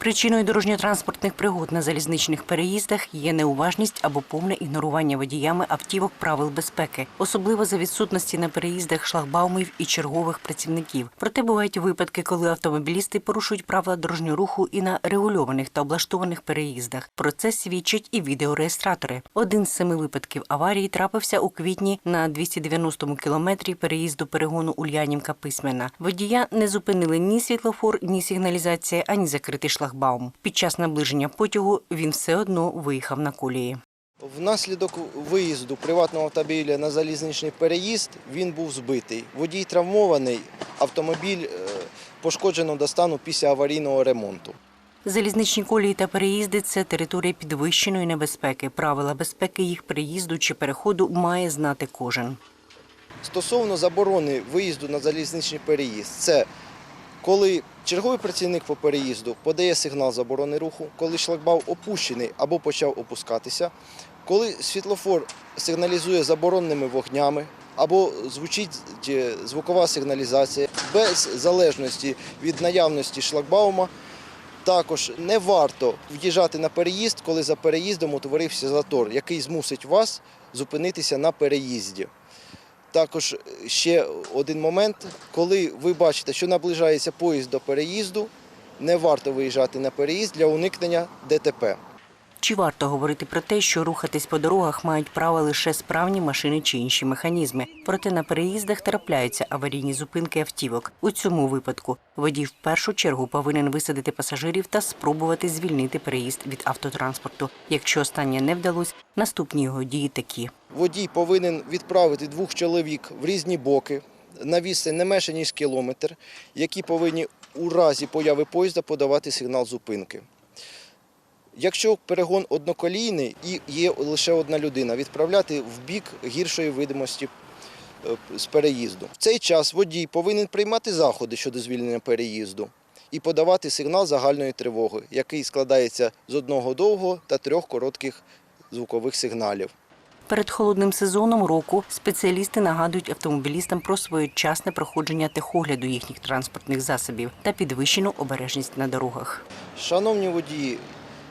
Причиною дорожньо-транспортних пригод на залізничних переїздах є неуважність або повне ігнорування водіями автівок правил безпеки, особливо за відсутності на переїздах шлагбаумів і чергових працівників. Проте бувають випадки, коли автомобілісти порушують правила дорожнього руху і на регульованих та облаштованих переїздах. Про це свідчать і відеореєстратори. Один з семи випадків аварії трапився у квітні на 290-му кілометрі переїзду перегону Ульянівка Письмена. Водія не зупинили ні світлофор, ні сигналізація, ані закритий шлагбаум. Під час наближення потягу він все одно виїхав на колії. Внаслідок виїзду приватного автомобіля на залізничний переїзд він був збитий. Водій травмований, автомобіль е, пошкоджено до стану після аварійного ремонту. Залізничні колії та переїзди це територія підвищеної небезпеки. Правила безпеки їх переїзду чи переходу має знати кожен. Стосовно заборони виїзду на залізничний переїзд, це коли черговий працівник по переїзду подає сигнал заборони руху, коли шлагбаум опущений або почав опускатися, коли світлофор сигналізує забороненими вогнями, або звучить е, звукова сигналізація без залежності від наявності шлагбаума. Також не варто в'їжджати на переїзд, коли за переїздом утворився затор, який змусить вас зупинитися на переїзді. Також ще один момент, коли ви бачите, що наближається поїзд до переїзду, не варто виїжджати на переїзд для уникнення ДТП. Чи варто говорити про те, що рухатись по дорогах мають право лише справні машини чи інші механізми? Проте на переїздах трапляються аварійні зупинки автівок. У цьому випадку водій в першу чергу повинен висадити пасажирів та спробувати звільнити переїзд від автотранспорту. Якщо останнє не вдалося, наступні його дії такі. Водій повинен відправити двох чоловік в різні боки на відстань не менше ніж кілометр, які повинні у разі появи поїзда подавати сигнал зупинки. Якщо перегон одноколійний і є лише одна людина, відправляти в бік гіршої видимості е, з переїзду. В цей час водій повинен приймати заходи щодо звільнення переїзду і подавати сигнал загальної тривоги, який складається з одного довгого та трьох коротких звукових сигналів. Перед холодним сезоном року спеціалісти нагадують автомобілістам про своєчасне проходження техогляду їхніх транспортних засобів та підвищену обережність на дорогах. Шановні водії,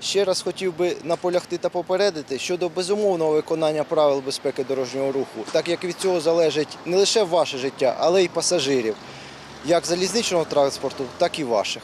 ще раз хотів би наполягти та попередити щодо безумовного виконання правил безпеки дорожнього руху, так як від цього залежить не лише ваше життя, але й пасажирів, як залізничного транспорту, так і ваших.